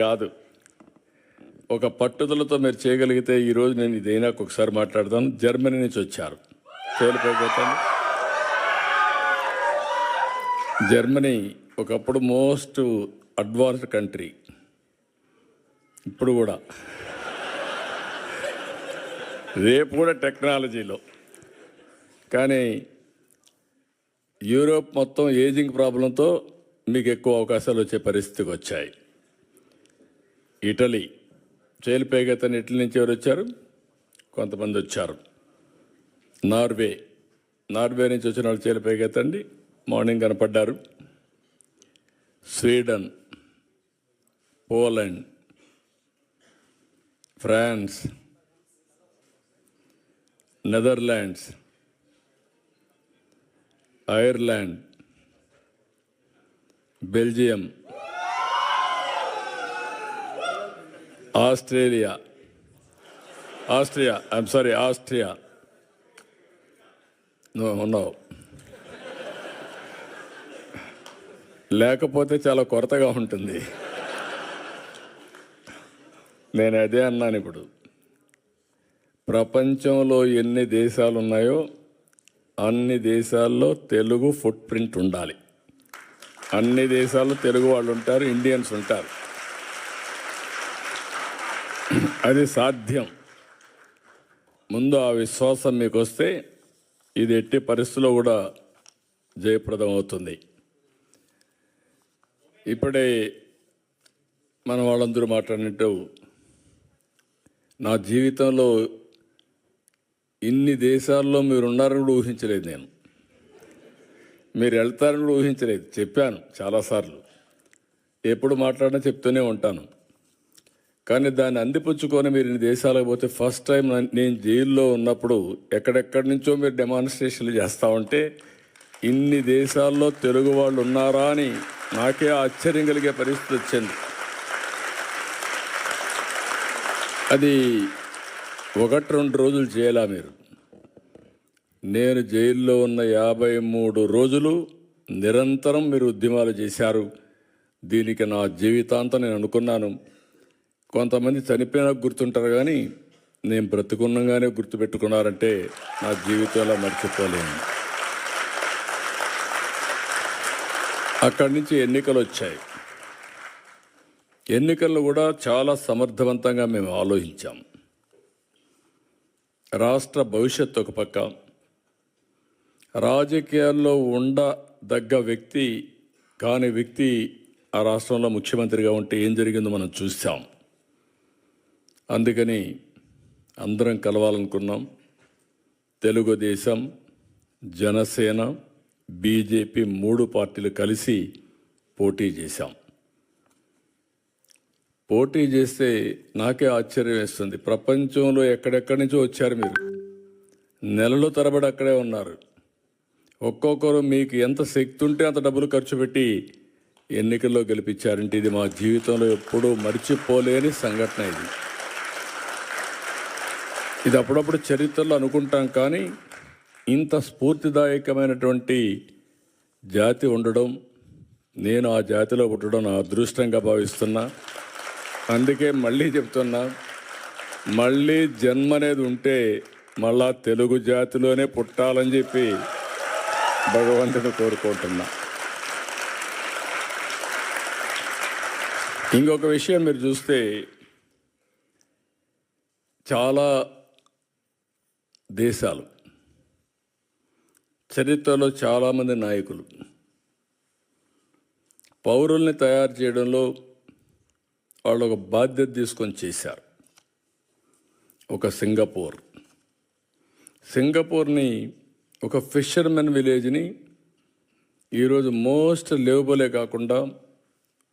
కాదు. ఒక పట్టుదలతో మీరు చేయగలిగితే ఈరోజు నేను ఇదైనా ఒకసారి మాట్లాడతాను జర్మనీ నుంచి వచ్చారు. తేలిపోతాను జర్మనీ ఒకప్పుడు మోస్ట్ అడ్వాన్స్డ్ కంట్రీ. ఇప్పుడు కూడా. రేపు కూడా టెక్నాలజీలో. కానీ యూరోప్ మొత్తం ఏజింగ్ ప్రాబ్లంతో మీకు ఎక్కువ అవకాశాలు వచ్చే పరిస్థితికి వచ్చాయి. ఇటలీ. చేలిపేగతని ఇటలీ నుంచి ఎవరు వచ్చారు? కొంతమంది వచ్చారు. నార్వే. నార్వే నుంచి వచ్చిన వాళ్ళు చేలిపేగతండి morning కనపడ్డారు. Sweden. Poland. France. Netherlands. Ireland. Belgium. Australia. Austria. I'm sorry Austria. నువ్వు ఉన్నావు లేకపోతే చాలా కొరతగా ఉంటుంది. నేను అదే అన్నాను ఇప్పుడు. ప్రపంచంలో ఎన్ని దేశాలు ఉన్నాయో అన్ని దేశాల్లో తెలుగు ఫుట్ ప్రింట్ ఉండాలి. అన్ని దేశాల్లో తెలుగు వాళ్ళు ఉంటారు ఇండియన్స్ ఉంటారు. అది సాధ్యం. ముందు ఆ విశ్వాసం మీకు వస్తే ఇది ఎట్టి పరిస్థితుల్లో కూడా జయప్రదం అవుతుంది ఇప్పుడే మన వాళ్ళందరూ మాట్లాడినట్టు నా జీవితంలో ఇన్ని దేశాల్లో మీరు ఉన్నారని కూడా ఊహించలేదు నేను. మీరు వెళ్తారని కూడా ఊహించలేదు. చెప్పాను చాలాసార్లు. ఎప్పుడు మాట్లాడినా చెప్తూనే ఉంటాను. కానీ దాన్ని అందిపుచ్చుకొని మీరు ఇన్ని దేశాలకు పోతే ఫస్ట్ టైం నేను జైల్లో ఉన్నప్పుడు ఎక్కడెక్కడి నుంచో మీరు డెమాన్స్ట్రేషన్లు చేస్తూ ఉంటే ఇన్ని దేశాల్లో తెలుగు వాళ్ళు ఉన్నారా అని నాకే ఆశ్చర్యం కలిగే పరిస్థితి వచ్చింది. అది ఒకటి రెండు రోజులు చేయాలా మీరు? నేను జైల్లో ఉన్న యాభై మూడు రోజులు నిరంతరం మీరు ఉద్యమాలు చేశారు. దీనికి నా జీవితాంతం నేను అనుకున్నాను. కొంతమంది చనిపోయినా గుర్తుంటారు కానీ నేను బ్రతుకున్నగానే గుర్తుపెట్టుకున్నారంటే నా జీవితంలో మర్చిపోలేను. అక్కడి నుంచి ఎన్నికలు వచ్చాయి. ఎన్నికల్లో కూడా చాలా సమర్థవంతంగా మేము ఆలోచించాం. రాష్ట్ర భవిష్యత్తు ఒక పక్క రాజకీయాల్లో ఉండదగ్గ వ్యక్తి కాని వ్యక్తి ఆ రాష్ట్రంలో ముఖ్యమంత్రిగా ఉంటే ఏం జరిగిందో మనం చూసాం అందుకని అందరం కలవాలనుకున్నాం. తెలుగుదేశం జనసేన బీజేపీ మూడు పార్టీలు కలిసి పోటీ చేశాం. పోటీ చేస్తే నాకే ఆశ్చర్యం వేస్తుంది. ప్రపంచంలో ఎక్కడెక్కడి నుంచో వచ్చారు మీరు. నెలలు తరబడి అక్కడే ఉన్నారు. ఒక్కొక్కరు మీకు ఎంత శక్తి ఉంటే అంత డబ్బులు ఖర్చు పెట్టి ఎన్నికల్లో గెలిపించారంటే ఇది మా జీవితంలో ఎప్పుడూ మర్చిపోలేని సంఘటన ఇది. ఇది అప్పుడప్పుడు చరిత్రలో అనుకుంటాం కానీ ఇంత స్ఫూర్తిదాయకమైనటువంటి జాతి ఉండడం నేను ఆ జాతిలో పుట్టడం నా అదృష్టంగా భావిస్తున్నా. అందుకే మళ్ళీ చెప్తున్నా మళ్ళీ జన్మ అనేది ఉంటే మళ్ళా తెలుగు జాతిలోనే పుట్టాలని చెప్పి భగవంతుని కోరుకుంటున్నా. ఇంకొక విషయం మీరు చూస్తే చాలా దేశాలు. చరిత్రలో చాలామంది నాయకులు. పౌరుల్ని తయారు చేయడంలో వాళ్ళు ఒక బాధ్యత తీసుకొని చేశారు. ఒక సింగపూర్. సింగపూర్ని ఒక ఫిషర్మెన్ విలేజ్ని ఈరోజు మోస్ట్ లేవబులే కాకుండా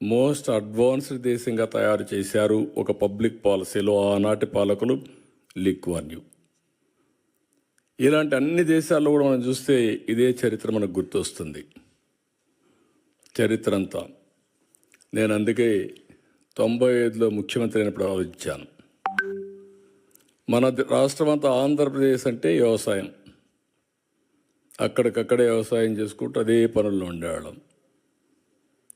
మోస్ట్ అడ్వాన్స్డ్ దేశంగా తయారు చేశారు ఒక పబ్లిక్ పాలసీలో ఆనాటి పాలకులు లిక్వాన్యూ ఇలాంటి అన్ని దేశాల్లో కూడా మనం చూస్తే ఇదే చరిత్ర మనకు గుర్తొస్తుంది. చరిత్ర అంతా నేను అందుకే తొంభై ఐదులో ముఖ్యమంత్రి అయినప్పుడు ఆలోచించాను. మన రాష్ట్రం అంతా ఆంధ్రప్రదేశ్ అంటే వ్యవసాయం. అక్కడికక్కడే వ్యవసాయం చేసుకుంటూ అదే పనుల్లో ఉండేవాళ్ళం.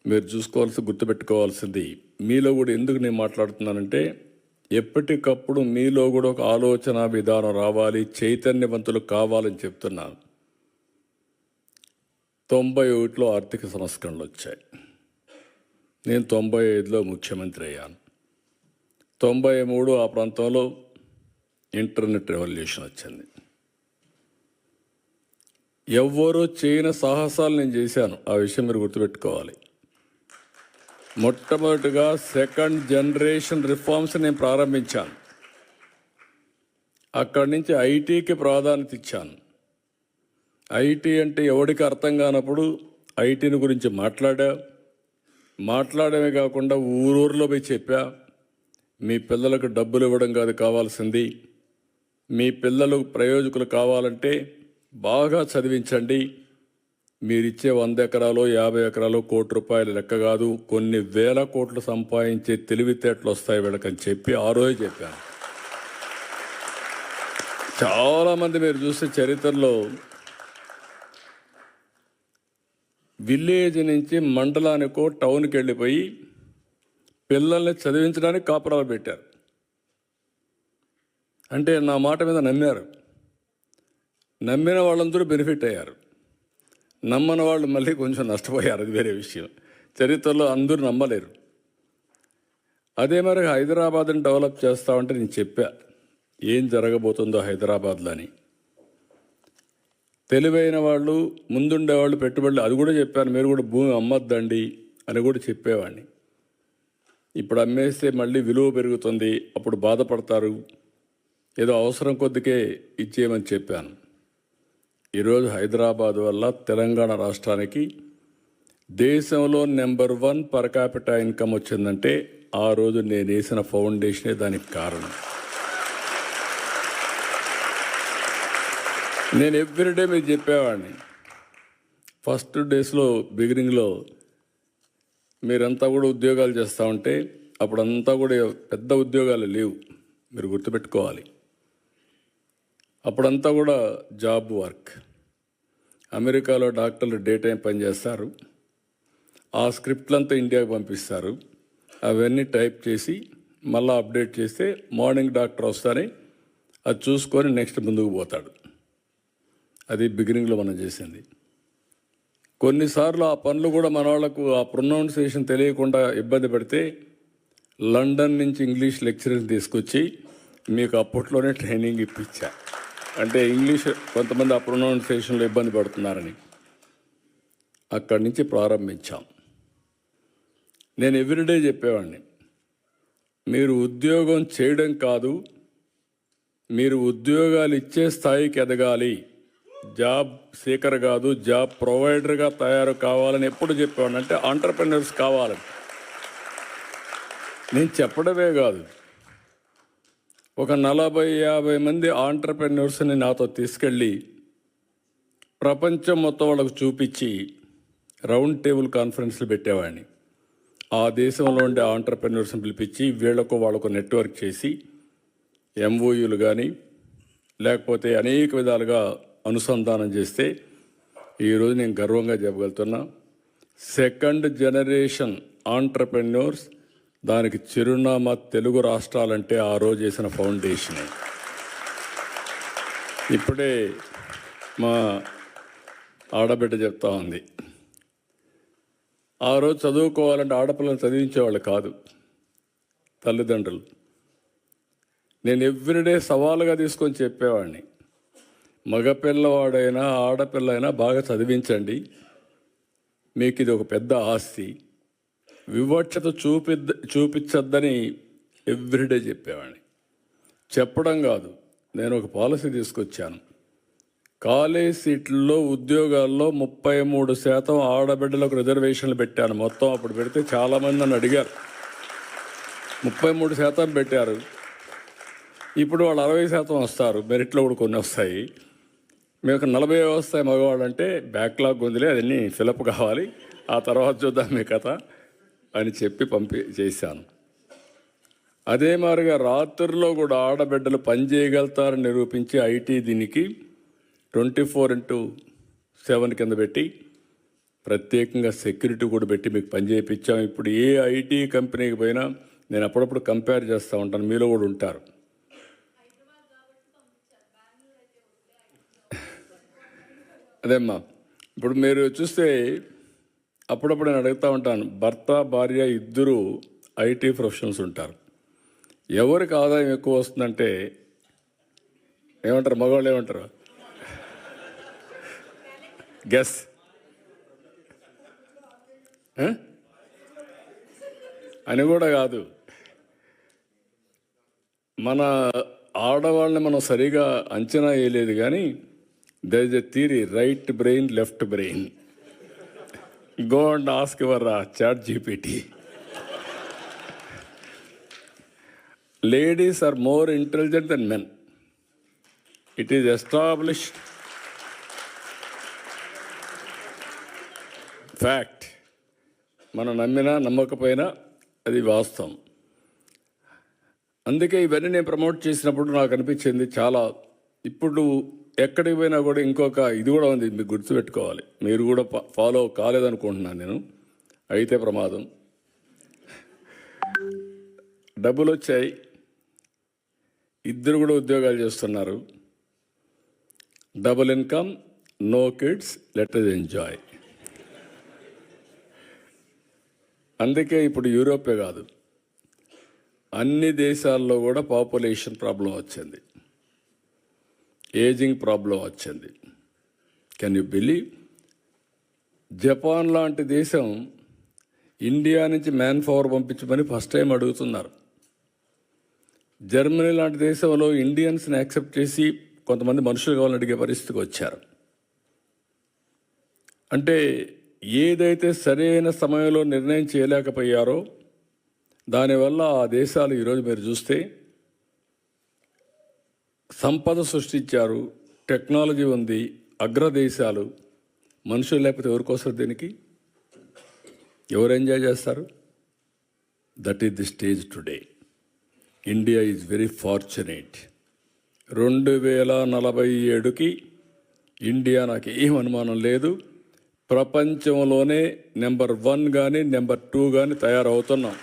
మీరు చూసుకోవాల్సి గుర్తుపెట్టుకోవాల్సింది మీలో కూడా ఎందుకు నేను మాట్లాడుతున్నానంటే ఎప్పటికప్పుడు మీలో కూడా ఒక ఆలోచన విధానం రావాలి చైతన్యవంతులు కావాలని చెప్తున్నాను. తొంభై ఒకటిలో ఆర్థిక సంస్కరణలు వచ్చాయి. నేను తొంభై ఐదులో ముఖ్యమంత్రి అయ్యాను. తొంభై మూడు ఆ ప్రాంతంలో ఇంటర్నెట్ రెవల్యూషన్ వచ్చింది. ఎవ్వరూ చేయని సాహసాలు నేను చేశాను. ఆ విషయం మీరు గుర్తుపెట్టుకోవాలి. మొట్టమొదటిగా సెకండ్ జనరేషన్ రిఫార్మ్స్ నేను ప్రారంభించాను. అక్కడి నుంచి ఐటీకి ప్రాధాన్యత ఇచ్చాను. ఐటీ అంటే ఎవడికి అర్థం కానప్పుడు ఐటీని గురించి మాట్లాడా. మాట్లాడమే కాకుండా ఊరూరులో పోయి చెప్పా. మీ పిల్లలకు డబ్బులు ఇవ్వడం కాదు కావాల్సింది. మీ పిల్లలు ప్రయోజకులు కావాలంటే బాగా చదివించండి. మీరిచ్చే వంద ఎకరాలు యాభై ఎకరాలు కోటి రూపాయలు లెక్క కాదు. కొన్ని వేల కోట్లు సంపాదించే తెలివితేటలు వస్తాయి వీళ్ళకని చెప్పి ఆ రోజు చెప్పాను. చాలామంది మీరు చూస్తే చరిత్రలో విలేజ్ నుంచి మండలానికో టౌన్కి వెళ్ళిపోయి పిల్లల్ని చదివించడానికి కాపురాలు పెట్టారు. అంటే నా మాట మీద నమ్మారు. నమ్మిన వాళ్ళందరూ బెనిఫిట్ అయ్యారు. నమ్మని వాళ్ళు మళ్ళీ కొంచెం నష్టపోయారు అది వేరే విషయం. చరిత్రలో అందరూ నమ్మలేరు. అదే మరి హైదరాబాద్ని డెవలప్ చేస్తామంటే నేను చెప్పా ఏం జరగబోతుందో హైదరాబాద్లో అని తెలివైన వాళ్ళు ముందుండే వాళ్ళు పెట్టుబడులు అది కూడా చెప్పాను మీరు కూడా భూమి అమ్మద్దండి అని కూడా చెప్పేవాడిని. ఇప్పుడు అమ్మేస్తే మళ్ళీ విలువ పెరుగుతుంది అప్పుడు బాధపడతారు. ఏదో అవసరం కొద్దికే ఇచ్చేయమని చెప్పాను. ఈరోజు హైదరాబాద్ వల్ల తెలంగాణ రాష్ట్రానికి దేశంలో number one per capital income వచ్చిందంటే ఆ రోజు నేను వేసిన ఫౌండేషనే దానికి కారణం. నేను ఎవ్రీడే మీరు చెప్పేవాడిని. ఫస్ట్ డేస్లో బిగినింగ్లో మీరంతా కూడా ఉద్యోగాలు చేస్తూ ఉంటే అప్పుడంతా కూడా పెద్ద ఉద్యోగాలు లేవు. మీరు గుర్తుపెట్టుకోవాలి. అప్పుడంతా కూడా జాబ్ వర్క్. అమెరికాలో డాక్టర్లు డే టైం పనిచేస్తారు ఆ స్క్రిప్ట్లంతా ఇండియాకి పంపిస్తారు. అవన్నీ టైప్ చేసి మళ్ళీ అప్డేట్ చేస్తే మార్నింగ్ డాక్టర్ వస్తారని అది చూసుకొని నెక్స్ట్ ముందుకు పోతాడు. అది బిగినింగ్లో మనం చేసింది. కొన్నిసార్లు ఆ పనులు కూడా మన వాళ్ళకు ఆ ప్రొనౌన్సియేషన్ తెలియకుండా ఇబ్బంది పెడితే లండన్ నుంచి ఇంగ్లీష్ లెక్చరర్ తీసుకొచ్చి మీకు అప్పట్లోనే ట్రైనింగ్ ఇప్పించా. అంటే ఇంగ్లీష్ కొంతమంది ఆ ప్రొనౌన్సియేషన్లో ఇబ్బంది పడుతున్నారని అక్కడి నుంచి ప్రారంభించాం. నేను ఎవ్రీడే చెప్పేవాడిని మీరు ఉద్యోగం చేయడం కాదు మీరు ఉద్యోగాలు ఇచ్చే స్థాయికి ఎదగాలి. జాబ్ సీకర్ కాదు జాబ్ ప్రొవైడర్గా తయారు కావాలని ఎప్పుడు చెప్పేవాడిని అంటే ఆంటర్ప్రినర్స్ కావాలని. నేను చెప్పడమే కాదు ఒక నలభై యాభై మంది ఆంటర్ప్రెన్యూర్స్ని నాతో తీసుకెళ్ళి ప్రపంచం మొత్తం వాళ్ళకు చూపించి రౌండ్ టేబుల్ కాన్ఫరెన్స్లు పెట్టేవాడిని. ఆ దేశంలో ఉండే ఆంటర్ప్రెన్యూర్స్ని పిలిపించి వీళ్ళకు వాళ్ళకు నెట్వర్క్ చేసి ఎంఓయూలు కానీ లేకపోతే అనేక విధాలుగా అనుసంధానం చేస్తే ఈరోజు నేను గర్వంగా చెప్పగలుగుతున్నా. సెకండ్ జనరేషన్ ఆంటర్ప్రెన్యూర్స్ దానికి చిరునామా తెలుగు రాష్ట్రాలంటే ఆ రోజు చేసిన ఫౌండేషన్. ఇప్పుడే మా ఆడబిడ్డ చెప్తా ఉంది. ఆ రోజు చదువుకోవాలంటే ఆడపిల్లని చదివించేవాళ్ళు కాదు తల్లిదండ్రులు. నేను ఎవ్రీడే సవాలుగా తీసుకొని చెప్పేవాడిని. మగపిల్లవాడైనా ఆడపిల్ల అయినా బాగా చదివించండి. మీకు ఇది ఒక పెద్ద ఆస్తి. వివక్షత చూపిద్ద చూపించద్దని ఎవ్రీడే చెప్పేవాడిని. చెప్పడం కాదు నేను ఒక పాలసీ తీసుకొచ్చాను. కాలేజ్ సీట్లలో ఉద్యోగాల్లో ముప్పై మూడు శాతం ఆడబిడ్డలకు రిజర్వేషన్లు పెట్టాను. మొత్తం అప్పుడు పెడితే చాలామంది నన్ను అడిగారు. ముప్పై మూడు శాతం పెట్టారు. ఇప్పుడు వాళ్ళు అరవై శాతం వస్తారు. మెరిట్లో కూడా కొన్ని వస్తాయి. మీకు నలభై వస్తాయి మగవాళ్ళు అంటే బ్యాక్లాగ్ ఉందిలే అదన్నీ ఫిలప్ కావాలి. ఆ తర్వాత చూద్దాం మీ కథ. అని చెప్పి పంపి చేశాను. అదే మాదిరిగా రాత్రుల్లో కూడా ఆడబిడ్డలు పని చేయగలుగుతారని నిరూపించి ఐటీ దీనికి ట్వంటీ ఫోర్ ఇంటూ సెవెన్ కింద పెట్టి ప్రత్యేకంగా సెక్యూరిటీ కూడా పెట్టి మీకు పని చేయించాం ఇప్పుడు ఏ ఐటీ కంపెనీకి పోయినా నేను అప్పుడప్పుడు కంపేర్ చేస్తూ ఉంటాను. మీలో కూడా ఉంటారు. అదేమ్మా ఇప్పుడు మీరు చూస్తే అప్పుడప్పుడు నేను అడుగుతూ ఉంటాను భర్త భార్య ఇద్దరు ఐటీ ప్రొఫెషనల్స్ ఉంటారు. ఎవరికి ఆదాయం ఎక్కువ వస్తుందంటే ఏమంటారు? మగవాళ్ళు ఏమంటారు? గెస్ అని కూడా కాదు. మన ఆడవాళ్ళని మనం సరిగా అంచనా వేయలేదు కానీ there is a theory right brain left brain go and ask your chat GPT ladies are more intelligent than men it is establish fact మనం నమ్మినా నమ్మకపోయినా అది వాస్తవం. అందుకే ఇవన్నీ నేను ప్రమోట్ చేసినప్పుడు నాకు అనిపించింది చాలా. ఇప్పుడు ఎక్కడికి పోయినా కూడా ఇంకొక ఇది కూడా ఉంది మీకు గుర్తుపెట్టుకోవాలి. మీరు కూడా ఫాలో కాలేదనుకుంటున్నాను నేను. అయితే ప్రమాదం. డబ్బులు వచ్చాయి ఇద్దరు కూడా ఉద్యోగాలు చేస్తున్నారు. Double income no kids let us enjoy. అందుకే ఇప్పుడు యూరోపే కాదు. అన్ని దేశాల్లో కూడా పాపులేషన్ ప్రాబ్లం వచ్చింది. ఏజింగ్ ప్రాబ్లం వచ్చింది. కెన్ యూ బిలీవ్ జపాన్ లాంటి దేశం ఇండియా నుంచి మ్యాన్ పవర్ పంపించమని ఫస్ట్ టైం అడుగుతున్నారు. జర్మనీ లాంటి దేశంలో ఇండియన్స్ని యాక్సెప్ట్ చేసి కొంతమంది మనుషులు కావాలని అడిగే పరిస్థితికి వచ్చారు. అంటే ఏదైతే సరైన సమయంలో నిర్ణయం చేయలేకపోయారో దానివల్ల ఆ దేశాలు ఈరోజు మీరు చూస్తే సంపద సృష్టించారు టెక్నాలజీ ఉంది అగ్రదేశాలు. మనుషులు లేకపోతే ఎవరికోసారు దీనికి? ఎవరు ఎంజాయ్ చేస్తారు? That is the stage today India is very fortunate రెండు వేల నలభై ఏడుకి ఇండియా నాకు ఏం అనుమానం లేదు. ప్రపంచంలోనే నెంబర్ వన్ కానీ నెంబర్ టూ కానీ తయారవుతున్నాం.